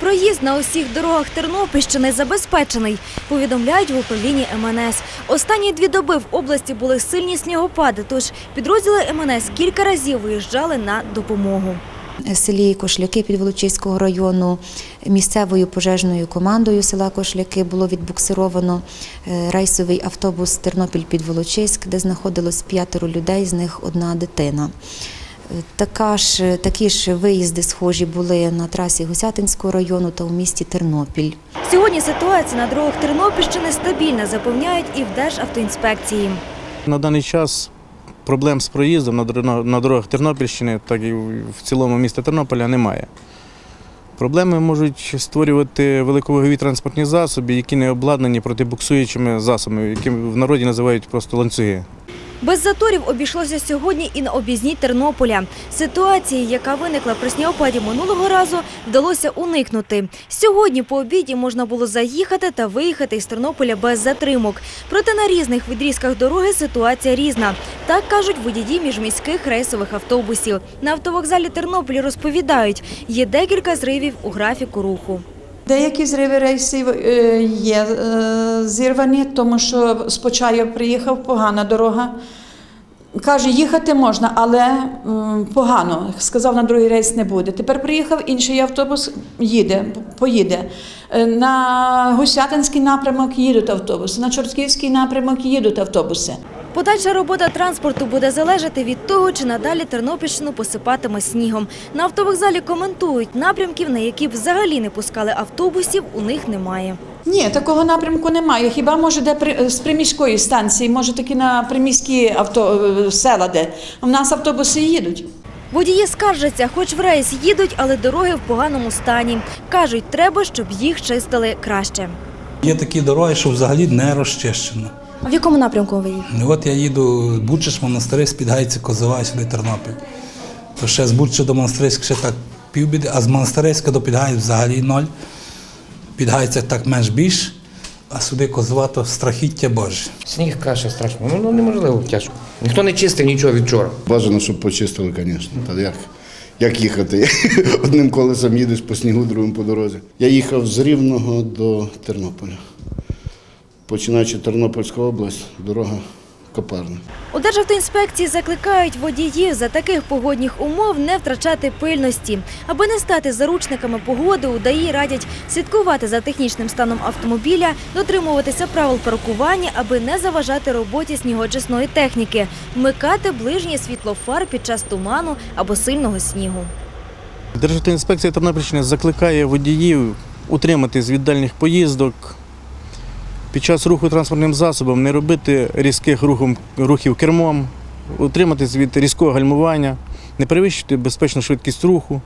Проїзд на усіх дорогах Тернопільщини забезпечений, повідомляють в управлінні МНС. Останні дві доби в області були сильні снігопади, тож підрозділи МНС кілька разів виїжджали на допомогу. селі Кошляки Підволочиського району місцевою пожежною командою села Кошляки було відбуксировано е, рейсовий автобус Тернопіль-Підволочиськ, де знаходилось п'ятеро людей, з них одна дитина. Така ж, такі ж виїзди схожі були на трасі Гусятинського району та у місті Тернопіль. Сьогодні ситуація на дорогах Тернопільщини стабільна, запевняють і в Державтоінспекції. На даний час проблем з проїздом на дорогах Тернопільщини, так і в цілому міста Тернополя немає. Проблеми можуть створювати великовагові транспортні засоби, які не обладнані протибуксуючими засобами, які в народі називають просто ланцюги. Без заторів обійшлося сьогодні і на об'їзній Тернополя. Ситуації, яка виникла при снігопаді минулого разу, вдалося уникнути. Сьогодні по обіді можна було заїхати та виїхати із Тернополя без затримок. Проте на різних відрізках дороги ситуація різна. Так кажуть водії міжміських рейсових автобусів. На автовокзалі Тернополі розповідають, є декілька зривів у графіку руху. Деякі зриви рейсів е, є е, зірвані, тому що спочатку приїхав погана дорога. Каже, їхати можна, але погано. Сказав, на другий рейс не буде. Тепер приїхав інший автобус, їде, поїде. Е, На Гусятинський напрямок їдуть автобуси, на Чортківський напрямок їдуть автобуси. Подальша робота транспорту буде залежати від того, чи надалі Тернопільщину посипатиме снігом. На автовокзалі коментують, напрямків, на які б взагалі не пускали автобусів, у них немає. Ні, такого напрямку немає. Хіба може де з приміської станції, може таки на приміські авто е, села де. У нас автобуси їдуть. Водії скаржаться, хоч в рейс їдуть, але дороги в поганому стані. Кажуть, треба, щоб їх чистили краще. Є такі дороги, що взагалі не розчищено. А в якому напрямку ви їдете? От я їду з Бучиш, монастири, з Підгайці, Козова, сюди Тернопіль. То ще з Бучича до Монастириська ще так півбіди, а з Монастириська до Підгайць взагалі ноль. Підгайця так менш більш, а сюди Козова то страхіття Боже. Сніг каша страшно. Ну, ну неможливо тяжко. Ніхто не чистив нічого від вчора. Бажано, щоб почистили, звісно. Та як, як їхати? Одним колесом їдеш по снігу, другим по дорозі. Я їхав з Рівного до Тернополя. Починаючи Тернопільська область, дорога копарна. У Державтоінспекції закликають водіїв за таких погодних умов не втрачати пильності. Аби не стати заручниками погоди, у ДАІ радять слідкувати за технічним станом автомобіля, дотримуватися правил паркування, аби не заважати роботі снігочисної техніки, вмикати ближнє світло фар під час туману або сильного снігу. Державна інспекція Тернопільщини закликає водіїв утриматись від дальніх поїздок. Під час руху транспортним засобом не робити різких рухом- рухів кермом, утриматись від різкого гальмування, не перевищити безпечну швидкість руху.